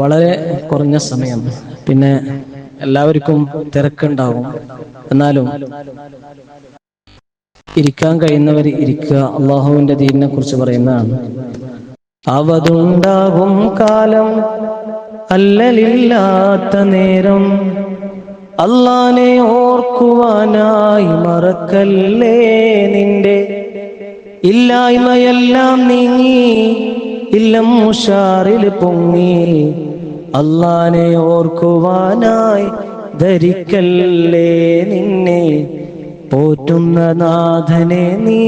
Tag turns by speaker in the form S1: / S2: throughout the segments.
S1: വളരെ കുറഞ്ഞ സമയം. പിന്നെ എല്ലാവർക്കും തിരക്കുണ്ടാവും. എന്നാലും ഇരിക്കാൻ കഴിയുന്നവർ ഇരിക്കുക. അള്ളാഹുവിന്റെ ദീനിനെ കുറിച്ച് പറയുന്നതാണ്. അവതുണ്ടാകും കാലം അല്ലലില്ലാത്ത നേരം. അള്ളാനെ ഓർക്കുവാനായി മറക്കല്ലേ നിന്റെ? ഇല്ലായ്മയെല്ലാം നീങ്ങി ഇല്ലം ഉഷാറിൽ പൊങ്ങി. അള്ളാനെ ഓർക്കുവാനായി ധരിക്കല്ലേ നിന്നെ? പോറ്റുന്ന നാഥനെ നീ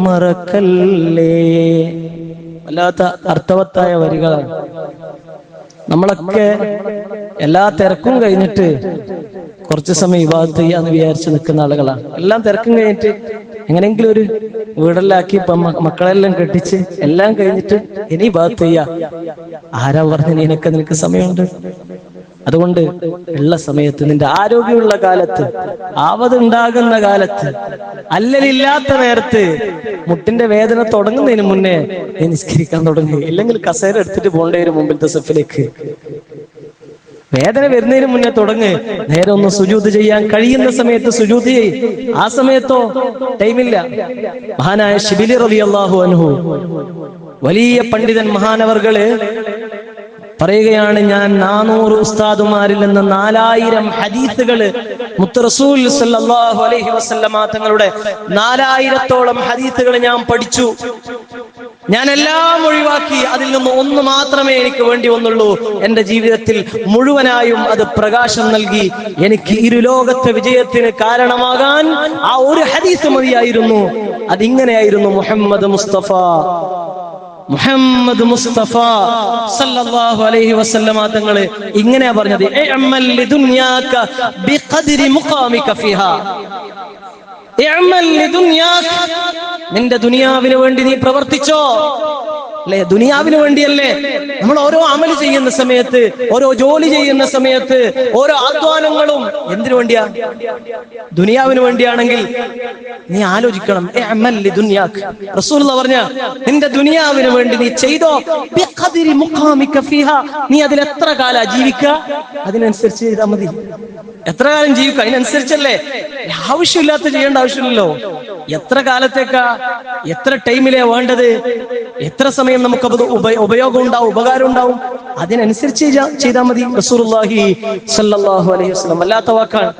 S1: മറക്കല്ലേ? വല്ലാത്ത അർത്ഥവത്തായ വരികളാണ്. നമ്മളൊക്കെ എല്ലാ തിരക്കും കഴിഞ്ഞിട്ട് കുറച്ച് സമയം വിവാദത്ത് ചെയ്യാന്ന് വിചാരിച്ച് നിൽക്കുന്ന ആളുകളാണ്. എല്ലാം തിരക്കും കഴിഞ്ഞിട്ട് എങ്ങനെയെങ്കിലും ഒരു വീടെല്ലാക്കി മക്കളെല്ലാം കെട്ടിച്ച് എല്ലാം കഴിഞ്ഞിട്ട് ഇനി ബാത്ത് ചെയ്യാ. ആരാ പറഞ്ഞു നിനക്ക് നിനക്ക് സമയമുണ്ട്? അതുകൊണ്ട് ഉള്ള സമയത്ത് നിന്റെ ആരോഗ്യമുള്ള കാലത്ത് ആവതുണ്ടാകുന്ന കാലത്ത് അല്ലലില്ലാത്ത നേരത്ത് മുട്ടിന്റെ വേദന തുടങ്ങുന്നതിന് മുന്നേ നിസ്കരിക്കാൻ തുടങ്ങി. ഇല്ലെങ്കിൽ കസേര എടുത്തിട്ട് പോകേണ്ടി വരും മുമ്പിലത്തെ സെഫിലേക്ക്. വേദന വരുന്നതിന് മുന്നേ തുടങ്ങ്. നേരെ ഒന്ന് സുജൂത് ചെയ്യാൻ കഴിയുന്ന സമയത്ത് സുജൂത് ചെയ് ആ സമയത്തോ ടൈമില്ല. മഹാനായ ഷിബിലി റബി അള്ളാഹു അനുഹു വലിയ പണ്ഡിതൻ മഹാനവർകൾ പറയുകയാണ് ഞാൻ നാനൂറ് ഉസ്താദുമാരിൽ നിന്ന് നാലായിരം ഹദീസുകൾ മുത്തറസൂൽ സല്ലല്ലാഹു അലൈഹി വസല്ലമ തങ്ങളുടെ നാലായിരത്തോളം ഹദീസുകൾ ഞാൻ പഠിച്ചു. ഞാൻ എല്ലാം ഒഴിവാക്കി അതിൽ നിന്ന് ഒന്ന് മാത്രമേ എനിക്ക് വേണ്ടി വന്നുള്ളൂ. എന്റെ ജീവിതത്തിൽ മുഴുവനായും അത് പ്രകാശം നൽകി എനിക്ക് ഇരുലോകത്തെ വിജയത്തിന് കാരണമാകാൻ ആ ഒരു ഹദീസ് മതിയായിരുന്നു. അതിങ്ങനെയായിരുന്നു മുഹമ്മദ് മുസ്തഫ. മുഹമ്മദ് മുസ്തഫ സല്ലല്ലാഹു അലൈഹി വസല്ലമ തങ്ങൾ ഇങ്ങനെയാ പറഞ്ഞത്. ഇഅ്മൽ മുഖാമിക ഫിഹാ. നിന്റെ ദുനിയാവിന് വേണ്ടി നീ പ്രവർത്തിച്ചോ? അല്ലെ? ദുനിയാവിന് വേണ്ടിയല്ലേ? നമ്മൾ ഓരോ അമൽ ചെയ്യുന്ന സമയത്ത് ഓരോ ജോലി ചെയ്യുന്ന സമയത്ത് ഓരോ ആധ്വാനങ്ങളും എന്തിനു വേണ്ടിയാ? ദുനിയാവിന് വേണ്ടിയാണെങ്കിൽ നീ ആലോചിക്കണം. റസൂലുള്ള പറഞ്ഞ നിന്റെ ദുനിയാവിന് വേണ്ടി നീ ചെയ്തോ. നീ അതിൽ എത്ര കാല ജീവിക്ക അതിനനുസരിച്ച് ചെയ്താൽ മതി. എത്ര കാലം ജീവിക്കും അതിനനുസരിച്ചല്ലേ? ആവശ്യമില്ലാത്ത ചെയ്യേണ്ട ആവശ്യമില്ലല്ലോ. എത്ര കാലത്തേക്കാ? എത്ര ടൈമിലേ വേണ്ടത്? എത്ര സമയം നമുക്ക് ഉപ- ഉപയോഗം ഉണ്ടാവും ഉപകാരം ഉണ്ടാവും? അതിനനുസരിച്ച് ചെയ്താൽ മതി. റസൂലുള്ളാഹി സല്ലല്ലാഹു അലൈഹി അല്ലാത്ത വാക്കാണ്.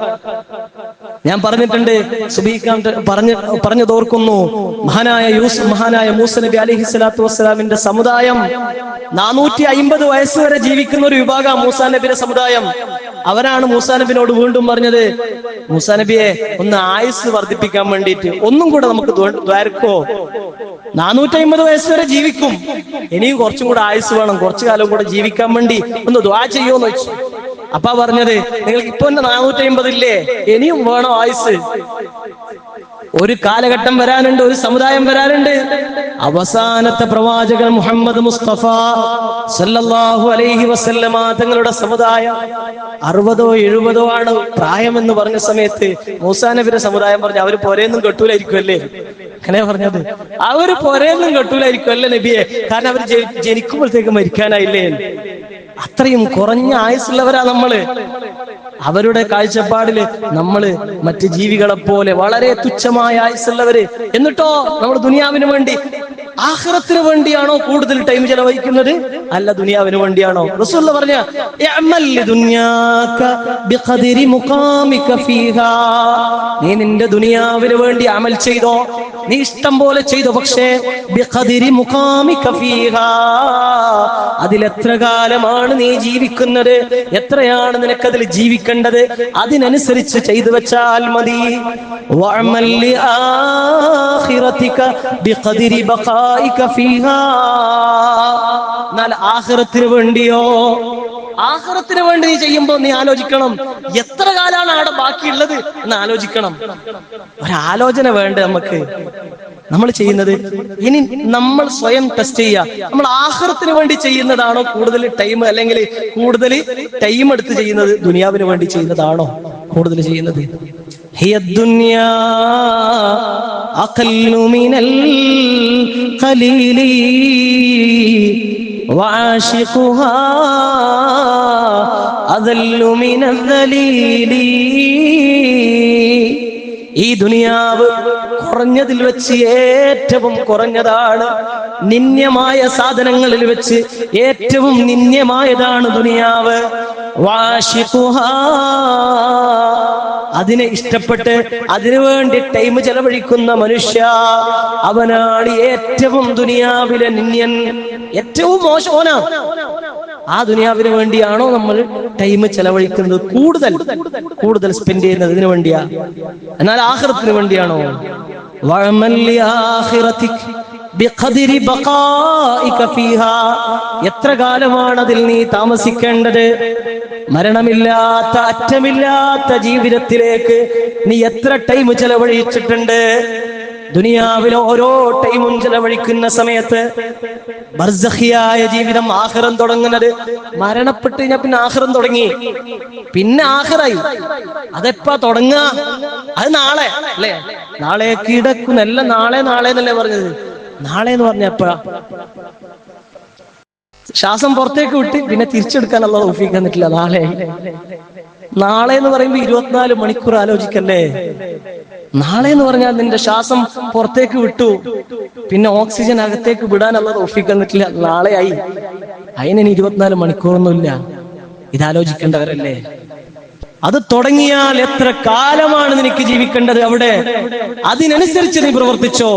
S1: ഞാൻ പറഞ്ഞിട്ടുണ്ട് സുബീഖാൻ പറഞ്ഞ പറഞ്ഞു തോർക്കുന്നു മഹാനായ യൂസ് മഹാനായ മൂസ നബി അലഹി സ്വലാത്തു വസ്സലാമിന്റെ സമുദായം നാനൂറ്റി അയിമ്പത് വയസ്സ് വരെ ജീവിക്കുന്ന ഒരു വിഭാഗം മൂസാ നബിയുടെ സമുദായം. അവരാണ് മൂസാ നബിനോട് വീണ്ടും പറഞ്ഞത് മൂസാ നബിയെ ഒന്ന് ആയുസ് വർദ്ധിപ്പിക്കാൻ വേണ്ടിയിട്ട് ഒന്നും കൂടെ നമുക്ക് ദ്വ- ദ്വാരക്കോ? നാനൂറ്റി അമ്പത് വയസ്സ് വരെ ജീവിക്കും. ഇനിയും കുറച്ചും കൂടെ ആയുസ് വേണം കുറച്ചു കാലം കൂടെ ജീവിക്കാൻ വേണ്ടി ഒന്ന് ദ്വാ ചെയ്യുമെന്ന് വെച്ചു അപ്പ പറഞ്ഞത് നിങ്ങൾക്ക് ഇപ്പൊ തന്നെ നാനൂറ്റി അമ്പത് ഇല്ലേ? ഇനിയും വേണം ആയുസ്. ഒരു കാലഘട്ടം വരാനുണ്ട് ഒരു സമുദായം വരാനുണ്ട്. അവസാനത്തെ പ്രവാചകൻ മുഹമ്മദ് മുസ്തഫ സല്ലല്ലാഹു അലൈഹി വസല്ലമ തങ്ങളുടെ സമുദായം അറുപതോ എഴുപതോ ആണ് പ്രായം എന്ന് പറഞ്ഞ സമയത്ത് മൂസാ നബിയുടെ സമുദായം പറഞ്ഞു അവർ പോരെയൊന്നും കെട്ടൂലായിരിക്കും അല്ലേ അങ്ങനെ പറഞ്ഞത്. അവർ പോരെയൊന്നും കെട്ടൂലായിരിക്കും അല്ലേ നബിയെ? കാരണം അവർ ജനിക്കുമ്പോഴത്തേക്ക് മരിക്കാനായില്ലേ? അത്രയും കുറഞ്ഞ ആയുസുള്ളവരാ നമ്മൾ. അവരുടെ കാഴ്ചപ്പാടിൽ നമ്മൾ മറ്റ് ജീവികളെ പോലെ വളരെ തുച്ഛമായ ആയുസുള്ളവര് എന്നിട്ടോ നമ്മൾ ദുനിയാവിന് വേണ്ടി ആഹ്റത്തിന് വേണ്ടിയാണോ കൂടുതൽ ടൈം ചെലവഴിക്കുന്നത്? അല്ല ദുനിയാവിന് വേണ്ടിയാണോ? റസൂല്ല പറഞ്ഞ. നീ നിന്റെ ദുനിയാവിന് വേണ്ടി അമൽ ചെയ്തോ? നീ ഇഷ്ടം പോലെ ചെയ്തു പക്ഷേ. അതിലെത്ര കാലമാണ് നീ ജീവിക്കുന്നത് എത്രയാണ് നിനക്കതിൽ ജീവിക്കേണ്ടത് അതിനനുസരിച്ച് ചെയ്തു വെച്ചാൽ മതി ബിഖദ്രി ബഖായിക ഫീഹാ. എന്നാൽ ആഹ്റത്തിന് വേണ്ടിയോ? ആഹ്റത്തിന് വേണ്ടി നീ ചെയ്യുമ്പോൾ നീ ആലോചിക്കണം. എത്ര കാലാണ് അവിടെ ബാക്കിയുള്ളത് എന്ന് ആലോചിക്കണം. ഒരാലോചന വേണ്ട നമുക്ക്? നമ്മൾ ചെയ്യുന്നത് ഇനി നമ്മൾ സ്വയം ടെസ്റ്റ് ചെയ്യുക. നമ്മൾ ആഹ്റത്തിന് വേണ്ടി ചെയ്യുന്നതാണോ കൂടുതൽ ടൈം അല്ലെങ്കിൽ കൂടുതൽ ടൈം എടുത്ത് ചെയ്യുന്നത് ദുനിയാവിന് വേണ്ടി ചെയ്യുന്നതാണോ കൂടുതൽ ചെയ്യുന്നത്? അഖല്ലു മിനൽ ഖലീലി. وعاشقها أذل من الذليل. ഈ ദുനിയാവ് കുറഞ്ഞതിൽ വെച്ച് ഏറ്റവും കുറഞ്ഞതാണ്. നിന്യമായ സാധനങ്ങളിൽ വെച്ച് ഏറ്റവും നിന്യമായതാണ് ദുനിയാവ്. അതിനെ ഇഷ്ടപ്പെട്ട് അതിനു വേണ്ടി ടൈം ചെലവഴിക്കുന്ന മനുഷ്യ അവനാണ് ഏറ്റവും ദുനിയാവിലെ നിന്യൻ ഏറ്റവും മോശോനാ ആ ദുനിയാവിന് വേണ്ടിയാണോ നമ്മൾ ടൈം ചെലവഴിക്കുന്നത്? കൂടുതൽ കൂടുതൽ സ്പെൻഡ് ചെയ്യുന്നത് ഇതിനു വേണ്ടിയാ. എന്നാൽ ആഹ്റത്തിന് വേണ്ടിയാണോ. എത്ര കാലമാണ് അതിൽ നീ താമസിക്കേണ്ടത്? മരണമില്ലാത്ത അറ്റമില്ലാത്ത ജീവിതത്തിലേക്ക് നീ എത്ര ടൈം ചെലവഴിച്ചിട്ടുണ്ട്? ദുനിയാവിലെ ഓരോ ടൈമും ചെലവഴിക്കുന്ന സമയത്ത് ബർസഹിയായ ജീവിതം ആഹ്റം തുടങ്ങുന്നത്. മരണപ്പെട്ട് കഴിഞ്ഞാൽ പിന്നെ ആഹ്റം തുടങ്ങി. പിന്നെ ആഹ്റായി. അതെപ്പാ തുടങ്ങുക അത് നാളെ. അല്ലേ? നാളെ കിടക്കുന്ന എല്ലാം നാളെ നാളെ എന്നല്ലേ പറഞ്ഞത്? നാളെ എന്ന് പറഞ്ഞ എപ്പോഴാ? ശ്വാസം പുറത്തേക്ക് വിട്ട് പിന്നെ തിരിച്ചെടുക്കാനുള്ള തോഫിക്ക് തന്നിട്ടില്ല നാളെ. നാളെ എന്ന് പറയുമ്പോ ഇരുപത്തിനാല് മണിക്കൂർ ആലോചിക്കല്ലേ? നാളെ എന്ന് പറഞ്ഞാൽ നിന്റെ ശ്വാസം പുറത്തേക്ക് വിട്ടു. പിന്നെ ഓക്സിജൻ അകത്തേക്ക് വിടാനുള്ള തോഫിക്ക് നാളെ നാളെയായി. അതിനെ ഇരുപത്തിനാല് മണിക്കൂറൊന്നുമില്ല. ഇതാലോചിക്കേണ്ടവരല്ലേ? അത് തുടങ്ങിയാൽ എത്ര കാലമാണ് നിനക്ക് ജീവിക്കേണ്ടത് അവിടെ? അതിനനുസരിച്ച് നീ പ്രവർത്തിച്ചോ?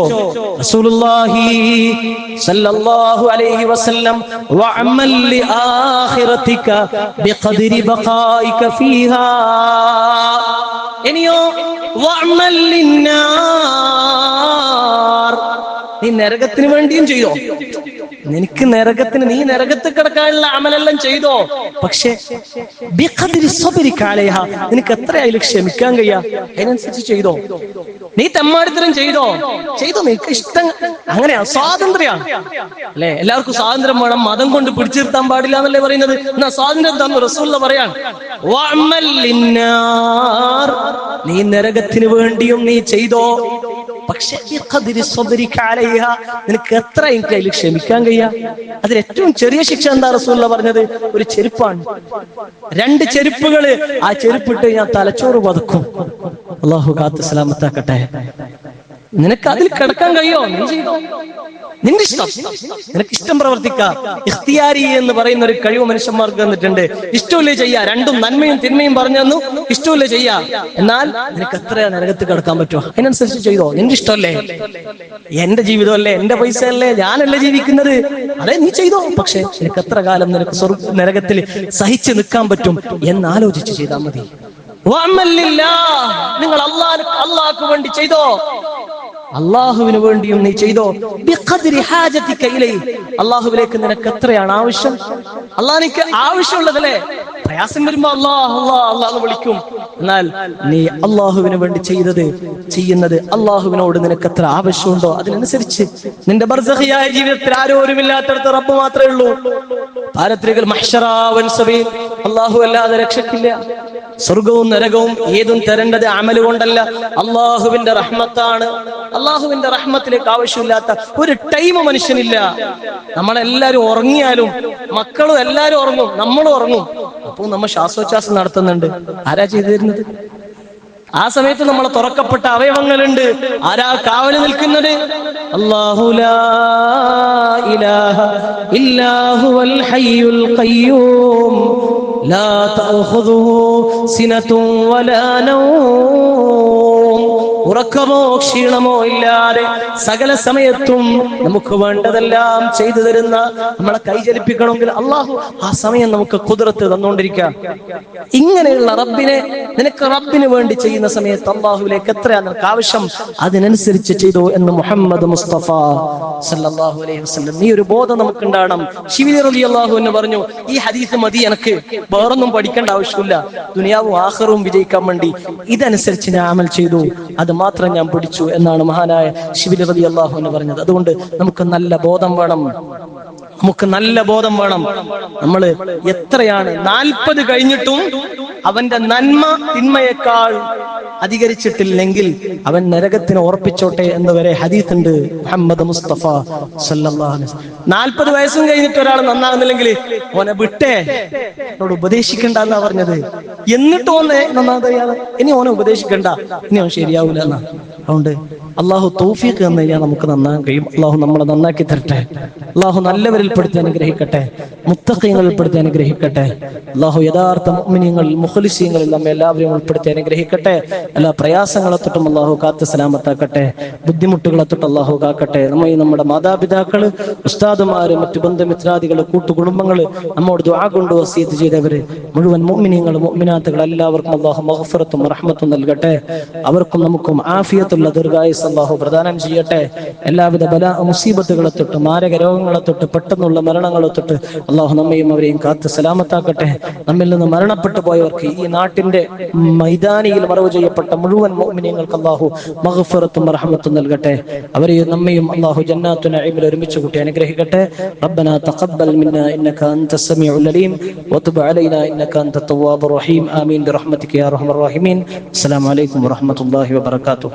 S1: ഇനിയോ നീ നരകത്തിന് വേണ്ടിയും ചെയ്തോ? നിനക്ക് നരകത്തിന് നീ നരകത്തിൽ കിടക്കാനുള്ള അമലെല്ലാം ചെയ്തോ? പക്ഷേ നിനക്ക് എത്ര അതിൽ ക്ഷമിക്കാൻ കഴിയാ. അതിനനുസരിച്ച് ചെയ്തോ? നീ തെമ്മാടിത്തരം ചെയ്തോ? ചെയ്തോ നിനക്ക് ഇഷ്ടം. അങ്ങനെയാ സ്വാതന്ത്ര്യമാണ്. അല്ലെ? എല്ലാവർക്കും സ്വാതന്ത്ര്യം വേണം. മതം കൊണ്ട് പിടിച്ചു നിർത്താൻ പാടില്ല എന്നല്ലേ പറയുന്നത്? എന്നാ സ്വാതന്ത്ര്യം തന്നു റസൂള്ള പറയാണ്. നീ നരകത്തിന് വേണ്ടിയും നീ ചെയ്തോ? പക്ഷെ നിനക്ക് എത്ര എനിക്ക് അതിൽ ക്ഷമിക്കാൻ കഴിയാ? അതിൽ ഏറ്റവും ചെറിയ ശിക്ഷ എന്താ റസൂല്ല പറഞ്ഞത്? ഒരു ചെരുപ്പാണ്. രണ്ട് ചെരുപ്പുകൾ ആ ചെരുപ്പിട്ട് ഞാൻ തലച്ചോറ് പതുക്കും. അള്ളാഹു കാത്തു സലാമത്താക്കട്ടെ. നിനക്ക് അതിൽ കിടക്കാൻ കഴിയോ? നീ ചെയ്തോ? നിന്റെ ഇഷ്ടം നിനക്ക് ഇഷ്ടം പ്രവർത്തിക്കാം. ഇഖ്തിയാരി എന്ന് പറയുന്ന ഒരു കഴിവ് മനുഷ്യന്മാർക്ക് തന്നിട്ടുണ്ട്. ഇഷ്ടമില്ലേ ചെയ്യാ? രണ്ടും നന്മയും തിന്മയും പറഞ്ഞു തന്നു. ഇഷ്ടമില്ലേ ചെയ്യാ? എന്നാൽ നിനക്ക് എത്ര നരകത്ത് കിടക്കാൻ പറ്റുമോ അതിനനുസരിച്ച് ചെയ്തോ. നിന്റെ ഇഷ്ടമല്ലേ എന്റെ ജീവിതമല്ലേ? എന്റെ പൈസ അല്ലേ ഞാനല്ലേ ജീവിക്കുന്നത്? അതെ നീ ചെയ്തോ. പക്ഷെ നിനക്ക് എത്ര കാലം നിനക്ക് സ്വർഗ നരകത്തിൽ സഹിച്ചു നിൽക്കാൻ പറ്റും എന്ന് ആലോചിച്ച് ചെയ്താൽ മതി. നിങ്ങൾ അള്ളാഹ് അള്ളാഹ്ക്ക് വേണ്ടി ചെയ്തോ. അള്ളാഹുവിന് വേണ്ടിയും നീ ചെയ്തോ. അള്ളാഹുവിലേക്ക് നിനക്ക് എത്രയാണ് ആവശ്യം? അള്ളാഹ് നിനക്ക് ആവശ്യമുള്ളതല്ലേ പ്രയാസം വരുമ്പോ അള്ളാഹ് അള്ളാഹ് അള്ളാഹ് വിളിക്കും. എന്നാൽ നീ അള്ളാഹുവിന് വേണ്ടി ചെയ്തത് ചെയ്യുന്നത് അള്ളാഹുവിനോട് നിനക്ക് എത്ര ആവശ്യമുണ്ടോ അതിനനുസരിച്ച്. നിന്റെ ബർസഹിയായ ജീവിതത്തിൽ ആരോരുമില്ലാത്തടത്ത് റബ്ബ് മാത്രമേ ഉള്ളൂ. പാരത്രികൾ മഹ്ഷറാവൻ സബീ അള്ളാഹു അല്ലാതെ രക്ഷക്കില്ല. സ്വർഗവും നരകവും ഏതും തരേണ്ടത് അമൽ കൊണ്ടല്ല. അള്ളാഹുവിന്റെ റഹ്മത്താണ്. അള്ളാഹുവിന്റെ റഹ്മത്തിലേക്ക് ആവശ്യമില്ലാത്ത ഒരു ടൈം മനുഷ്യനില്ല. നമ്മളെല്ലാരും ഉറങ്ങിയാലും മക്കളും എല്ലാരും ഉറങ്ങും നമ്മളും ഉറങ്ങും. അപ്പോൾ നമ്മൾ ശ്വാസോച്ഛ്വാസം നടത്തുന്നുണ്ട്. ആരാ ചെയ്തിരുന്നത്? ആ സമയത്ത് നമ്മൾ തുറക്കപ്പെട്ട അവയവങ്ങളുണ്ട്. ആരാ കാവൽ നിൽക്കുന്നത്? അള്ളാഹുലാ ഇലാഹ ഇല്ലാ ഹയ്യുൽ ഖയ്യൂം. لا تأخذه سنة ولا نوم. ഉറക്കമോ ക്ഷീണമോ ഇല്ലാതെ സകല സമയത്തും നമുക്ക് വേണ്ടതെല്ലാം ചെയ്തു തരുന്ന നമ്മളെ കൈചലിപ്പിക്കണമെങ്കിൽ അള്ളാഹു ആ സമയം നമുക്ക് കുതിർത്ത് തന്നുകൊണ്ടിരിക്കാം. ഇങ്ങനെയുള്ള റബ്ബിനെ നിനക്ക് റബ്ബിന് വേണ്ടി ചെയ്യുന്ന സമയത്ത് അള്ളാഹുവിലേക്ക് എത്രയാണ് നിനക്ക് ആവശ്യം? അതിനനുസരിച്ച് ചെയ്തു എന്ന് മുഹമ്മദ് മുസ്തഫ സല്ലാഹു അലൈഹി വസ്ലം നീ ഒരു ബോധം നമുക്ക് ഉണ്ടാകണം ശിവിലി റലി അള്ളാഹു എന്ന് പറഞ്ഞു ഈ ഹദീസ് മതി എനിക്ക്. വേറൊന്നും പഠിക്കേണ്ട ആവശ്യമില്ല. ദുനിയാവും ആഹ്റവും വിജയിക്കാൻ വേണ്ടി ഇതനുസരിച്ച് ഞാൻ അമൽ ചെയ്തു. അത് മാത്രം ഞാൻ പിടിച്ചു എന്നാണ് മഹാനായ ശിവിലി റതി അള്ളാഹു എന്ന് പറഞ്ഞത്. അതുകൊണ്ട് നമുക്ക് നല്ല ബോധം വേണം. നമുക്ക് നല്ല ബോധം വേണം. നമ്മൾ എത്രയാണ്? നാൽപ്പത് കഴിഞ്ഞിട്ടും അവന്റെ നന്മ തിന്മയേക്കാൾ അധികരിച്ചിട്ടില്ലെങ്കിൽ അവൻ നരകത്തിന് ഓർപ്പിച്ചോട്ടെ എന്ന് വരെ ഹദീത്ത് ഉണ്ട് മുഹമ്മദ് മുസ്തഫ. നാൽപ്പത് വയസ്സും കഴിഞ്ഞിട്ട് ഒരാൾ നന്നാകുന്നില്ലെങ്കിൽ ഓനെ വിട്ടേ. എന്നോട് ഉപദേശിക്കണ്ട എന്നാ പറഞ്ഞത്. എന്നിട്ട് ഓനെ നന്നാകുന്ന ഇനി ഓനെ ഉപദേശിക്കണ്ട. ഇനി അവൻ ശരിയാവൂല എന്നാ. അതുകൊണ്ട് അള്ളാഹു തൗഫീഖ് കഴിഞ്ഞാൽ നമുക്ക് നന്നാകാൻ കഴിയും. അള്ളാഹു നമ്മളെ നന്നാക്കി തരട്ടെ. അള്ളാഹു നല്ലവരിൽ പെടുത്തി അനുഗ്രഹിക്കട്ടെ. മുത്തഖീങ്ങളിൽ ഉൾപ്പെടുത്തി അനുഗ്രഹിക്കട്ടെ. അള്ളാഹു യഥാർത്ഥ മുഅ്മിനീങ്ങൾ മുഖലിസീങ്ങളിൽ നമ്മെ എല്ലാവരെയും ഉൾപ്പെടുത്തി അനുഗ്രഹിക്കട്ടെ. എല്ലാ പ്രയാസങ്ങളെ തൊട്ടും അള്ളാഹു കാത്ത് സലാമത്താക്കട്ടെ. ബുദ്ധിമുട്ടുകളെ തൊട്ട് അള്ളാഹു കാക്കട്ടെ. നമ്മ നമ്മുടെ മാതാപിതാക്കൾ ഉസ്താദുമാര് മറ്റു ബന്ധുമിത്രാദികൾ കൂട്ടുകുടുംബങ്ങൾ നമ്മോട് ദുആ കൊണ്ട് വസീത് ചെയ്തവര് മുഴുവൻ മുഅ്മിനീങ്ങൾ മുഅ്മിനാത്തുകൾ എല്ലാവർക്കും അള്ളാഹു മഹഫറത്തും റഹ്മത്തും നൽകട്ടെ. അവർക്കും നമുക്കും ആഫിയത്തുള്ള ദീർഘായുസ് അള്ളാഹു പ്രദാനം ചെയ്യട്ടെ. എല്ലാവിധ ബല മുസീബത്തുകളെ തൊട്ട് മാരക രോഗങ്ങളെ തൊട്ട് പെട്ടെന്നുള്ള മരണങ്ങളെ തൊട്ട് അള്ളാഹു നമ്മയും അവരെയും കാത്ത് സലാമത്താക്കട്ടെ നമ്മിൽ നിന്ന് മരണപ്പെട്ടു പോയവർക്ക് ഈ നാട്ടിന്റെ മൈതാനിയിൽ മറവ് ചെയ്യപ്പെട്ട മുഴുവൻ മോമിനിയങ്ങൾക്ക് അള്ളാഹു മഗ്ഫിറത്തും റഹ്മത്തും നൽകട്ടെ അവരെയും നമ്മയും അള്ളാഹു ജന്നാത്തു നഈമിൽ ഒരുമിച്ച് കൂട്ടി അനുഗ്രഹിക്കട്ടെ ربنا تقبل منا انك انت السميع العليم وتب علينا انك انت التواب الرحيم امين برحمتك يا ارحم الراحمين السلام عليكم ورحمه الله وبركاته